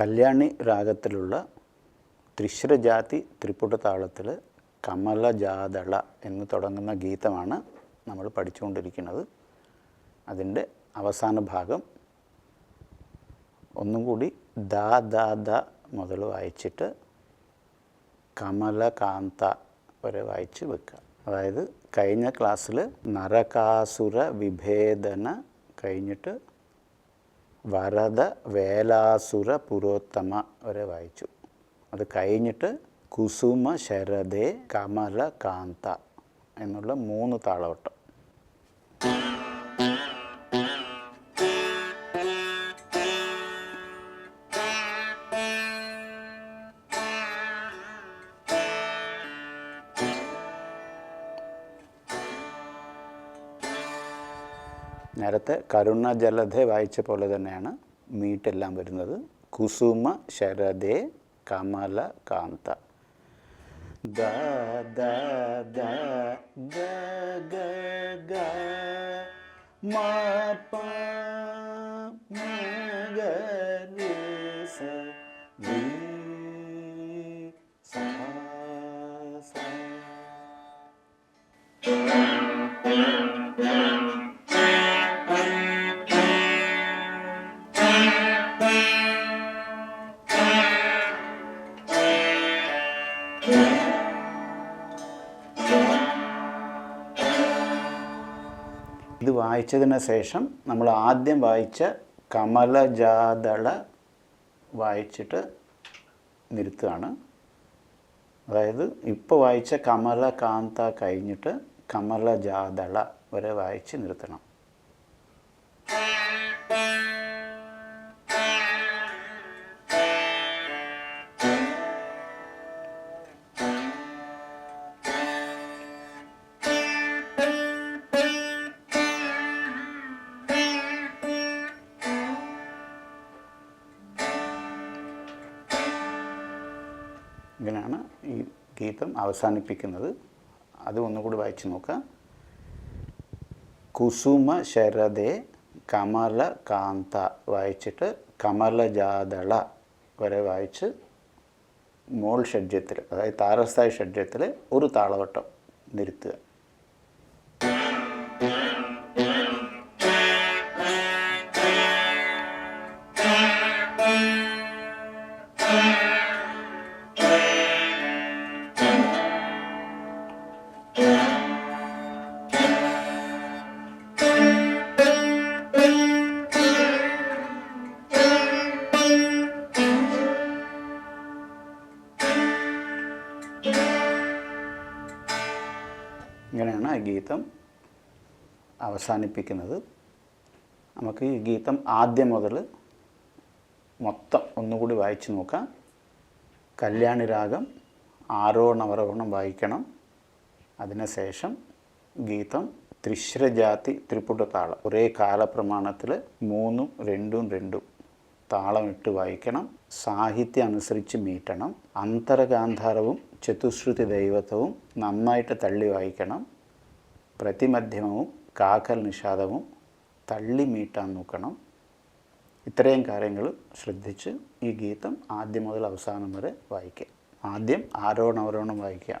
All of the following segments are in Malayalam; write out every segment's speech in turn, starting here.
കല്യാണി രാഗത്തിലുള്ള ത്രിശ്രജാതി ത്രിപുട താളത്തിൽ കമലജാതള എന്ന് തുടങ്ങുന്ന ഗീതമാണ് നമ്മൾ പഠിച്ചുകൊണ്ടിരിക്കുന്നത്. അതിന്റെ അവസാന ഭാഗം ഒന്നും കൂടി ദാ ദാ ദ മുതൽ വായിച്ചിട്ട് കമലകാന്ത വരെ വായിച്ച് വെക്കുക. അതായത് കഴിഞ്ഞ ക്ലാസ്സിൽ നരകാസുര വിഭേദന കഴിഞ്ഞിട്ട് വരദ വേലാസുര പുരോത്തമ വരെ വായിച്ചു. അത് കഴിഞ്ഞിട്ട് കുസുമ ശരദേ കമല കാന്ത എന്നുള്ള മൂന്ന് താളവട്ടം. നേരത്തെ കരുണ ജലധെ വായിച്ച പോലെ തന്നെയാണ് മീട്ടെല്ലാം വരുന്നത്. കുസുമ ശരദേ കമല കാന്ത. ദ ദ ദ ഗ ഗ മ ഇത് വായിച്ചതിന് ശേഷം നമ്മൾ ആദ്യം വായിച്ച കമലജാതള വായിച്ചിട്ട് നിർത്തുകയാണ് അതായത് ഇപ്പോൾ വായിച്ച കമലകാന്ത കഴിഞ്ഞിട്ട് കമലജാതള വരെ വായിച്ച് നിർത്തണം ഇങ്ങനെയാണ് ഈ ഗീതം അവസാനിപ്പിക്കുന്നത്. അത് ഒന്നുകൂടി വായിച്ചു നോക്കാം. കുസുമ ശരദേ കമല കാന്ത വായിച്ചിട്ട് കമലജാതള വരെ വായിച്ച് മോൾ ഷഡ്ജത്തിൽ അതായത് താരസ്ഥായി ഷഡ്ജത്തിൽ ഒരു താളവട്ടം നിർത്തുക ഇങ്ങനെയാണ് ആ ഗീതം അവസാനിപ്പിക്കുന്നത്. നമുക്ക് ഈ ഗീതം ആദ്യം മുതൽ മൊത്തം ഒന്നുകൂടി വായിച്ചു നോക്കാം. കല്യാണി രാഗം ആരോഹണവരോഹണം വായിക്കണം. അതിനുശേഷം ഗീതം ത്രിശ്രജാതി ത്രിപുട താളം ഒരേ കാലപ്രമാണത്തിൽ മൂന്നും രണ്ടും രണ്ടും. താളമിട്ട് വായിക്കണം സാഹിത്യം അനുസരിച്ച് മീറ്റണം അന്തരഗാന്ധാരവും ചതുശ്രുതി ദൈവത്വവും നന്നായിട്ട് തള്ളി വായിക്കണം പ്രതിമധ്യമവും കാക്കൽ നിഷാദവും തള്ളി മീട്ടാൻ നോക്കണം. ഇത്രയും കാര്യങ്ങൾ ശ്രദ്ധിച്ച് ഈ ഗീതം ആദ്യം മുതൽ അവസാനം വരെ വായിക്കുക. ആദ്യം ആരോണവരോണം വായിക്കാം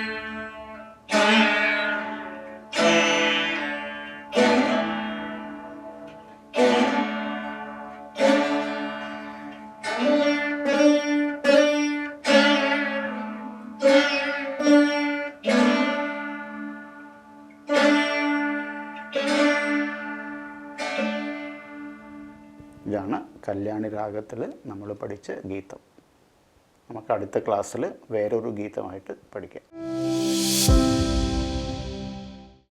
ഇതാണ് കല്യാണി രാഗത്തിൽ നമ്മൾ പഠിച്ച ഗീതം. നമുക്ക് അടുത്ത ക്ലാസ്സിൽ വേറൊരു ഗീതമായിട്ട് പഠിക്കാം.